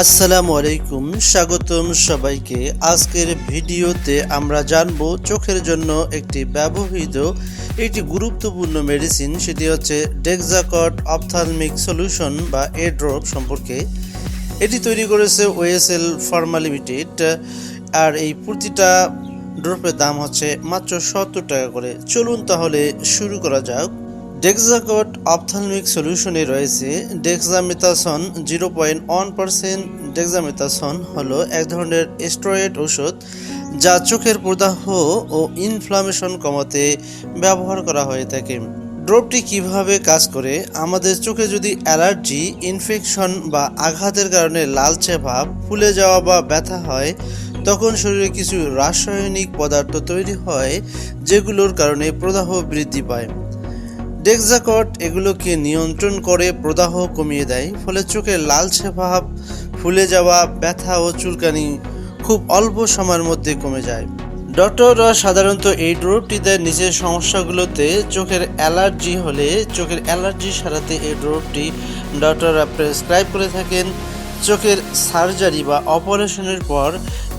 আসসালামু আলাইকুম, স্বাগতম সবাইকে। আজকের ভিডিওতে আমরা জানব চোখের জন্য একটি ব্যবহৃত, একটি গুরুত্বপূর্ণ মেডিসিন সেটি হচ্ছে ডেক্সাকট অপথালমিক সলিউশন বা এ ড্রপ সম্পর্কে। এটি তৈরি করেছে ওএসএল ফার্মা লিমিটেড আর এই প্রতিটা ড্রপের দাম হচ্ছে মাত্র সত্তর টাকা করে। চলুন তাহলে শুরু করা যাক। ডেক্সাকট অপথালমিক সলিউশনে রয়েছে। Dexamethasone zero point one percent dexamethasone হলো এক ধরনের স্টেরয়েড ওষুধ যা চোখের প্রদাহ ও ইনফ্লামেশন কমাতে ব্যবহার করা হয়ে থাকে। ড্রপটি কীভাবে কাজ করে? আমাদের চোখে যদি অ্যালার্জি, ইনফেকশন বা আঘাতের কারণে লালচে ভাব, ফুলে যাওয়া বা ব্যথা হয়, তখন শরীরে কিছু রাসায়নিক পদার্থ তৈরি হয় যেগুলোর কারণে প্রদাহ বৃদ্ধি পায়। ডেক্সাকট এগুলোকে নিয়ন্ত্রণ করে প্রদাহ কমিয়ে দেয়, ফলে চোখের লালচে ভাব, ফুলে যাওয়া ব্যথা ও চুলকানি খুব অল্প সময়ের মধ্যে কমে যায়। ডক্টররা সাধারণত এই ড্রপটি দেয় নিজের সমস্যাগুলোতে চোখের অ্যালার্জি হলে চোখের অ্যালার্জি সারাতে এই ড্রপটি ডক্টররা প্রেসক্রাইব করে থাকেন। চোখের সার্জারি বা অপারেশনের পর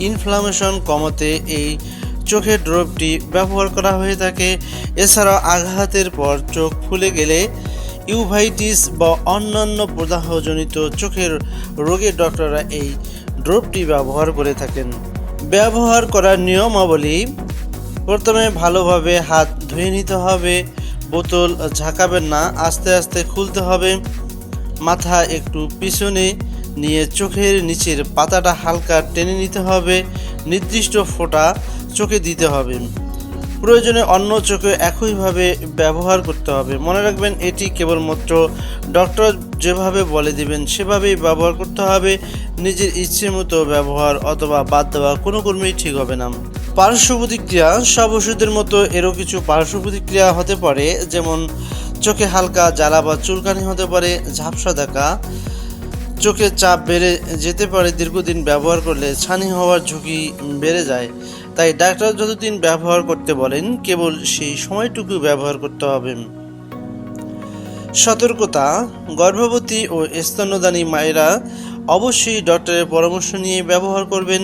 ইনফ্লামেশন কমাতে এই চোখের ড্রপটি ব্যবহার করা হয়ে থাকে। এছাড়াও আঘাতের পর চোখ ফুলে গেলে ইউভাইটিস বা অন্যান্য প্রদাহজনিত চোখের রোগে ডক্টররা এই ড্রপটি ব্যবহার করে থাকেন। ব্যবহার করার নিয়মাবলী, প্রথমে ভালোভাবে হাত ধুয়ে নিতে হবে, বোতল ঝাঁকাবেন না, আস্তে আস্তে খুলতে হবে, মাথা একটু পিছনে নিয়ে চোখের নিচের পাতাটা হালকা টেনে নিতে হবে, নির্দিষ্ট ফোঁটা চোখে দিতে হবে। প্রয়োজনে অন্য চোখে একইভাবে ব্যবহার করতে হবে। মনে রাখবেন, এটি কেবলমাত্র ডক্টর যেভাবে বলে দিবেন, সেভাবেই ব্যবহার করতে হবে। নিজের ইচ্ছে মতো ব্যবহার অথবা বাদ দেওয়া কোনো কর্মেই ঠিক হবে না। পার্শ্ব প্রতিক্রিয়া, সব ওষুধের মতো এরও কিছু পার্শ্ব প্রতিক্রিয়া হতে পারে, যেমন চোখে হালকা জ্বালা বা চুলকানি হতে পারে, ঝাপসা দেখা চোখের চাপ বেড়ে যেতে পারে, দীর্ঘদিন ব্যবহার করলে ছানি হওয়ার ঝুঁকি বেড়ে যায়। তাই ডাক্তার যতদিন ব্যবহার করতে বলেন, কেবল সেই সময়টুকু ব্যবহার করতে হবে। সতর্কতা, গর্ভবতী ও স্তন্যদানী মায়েরা অবশ্যই ডক্টরের পরামর্শ নিয়ে ব্যবহার করবেন।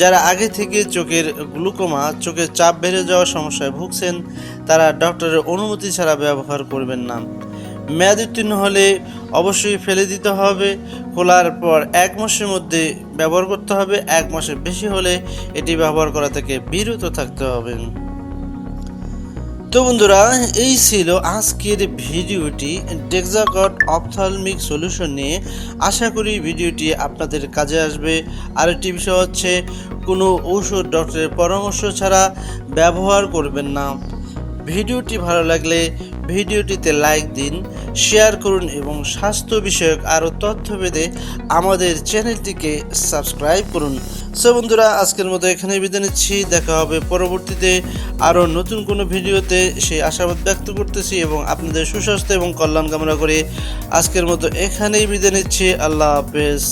যারা আগে থেকে চোখের গ্লুকোমা, চোখের চাপ বেড়ে যাওয়ার সমস্যায় ভুগছেন, তারা ডক্টরের অনুমতি ছাড়া ব্যবহার করবেন না। মেয়াদ উত্তীর্ণ হলে অবশ্যই ফেলে দিতে হবে। খোলার পর এক মাসের মধ্যে ব্যবহার করতে হবে। এক মাসের বেশি হলে এটি ব্যবহার করা থেকে বিরত থাকতে হবে। তো বন্ধুরা, এই ছিল আজকের ভিডিওটি ডেক্সাকট অপথালমিক সলিউশন নিয়ে। আশা করি ভিডিওটি আপনাদের কাজে আসবে। আর আরেকটি বিষয় হচ্ছে, কোনো ঔষধ ডক্টরের পরামর্শ ছাড়া ব্যবহার করবেন না। ভিডিওটি ভালো লাগলে ভিডিওটিতে লাইক দিন, শেয়ার করুন এবং স্বাস্থ্য বিষয়ক আরও তথ্য পেতে আমাদের চ্যানেলটিকে সাবস্ক্রাইব করুন। সো বন্ধুরা, আজকের মতো এখানে বিদায় নিচ্ছি। দেখা হবে পরবর্তীতে আরও নতুন কোনো ভিডিওতে। সেই আশাবাদ ব্যক্ত করতেছি এবং আপনাদের সুস্বাস্থ্য এবং কল্যাণ কামনা করে আজকের মতো এখানেই বিদায় নিচ্ছি। আল্লাহ হাফেজ।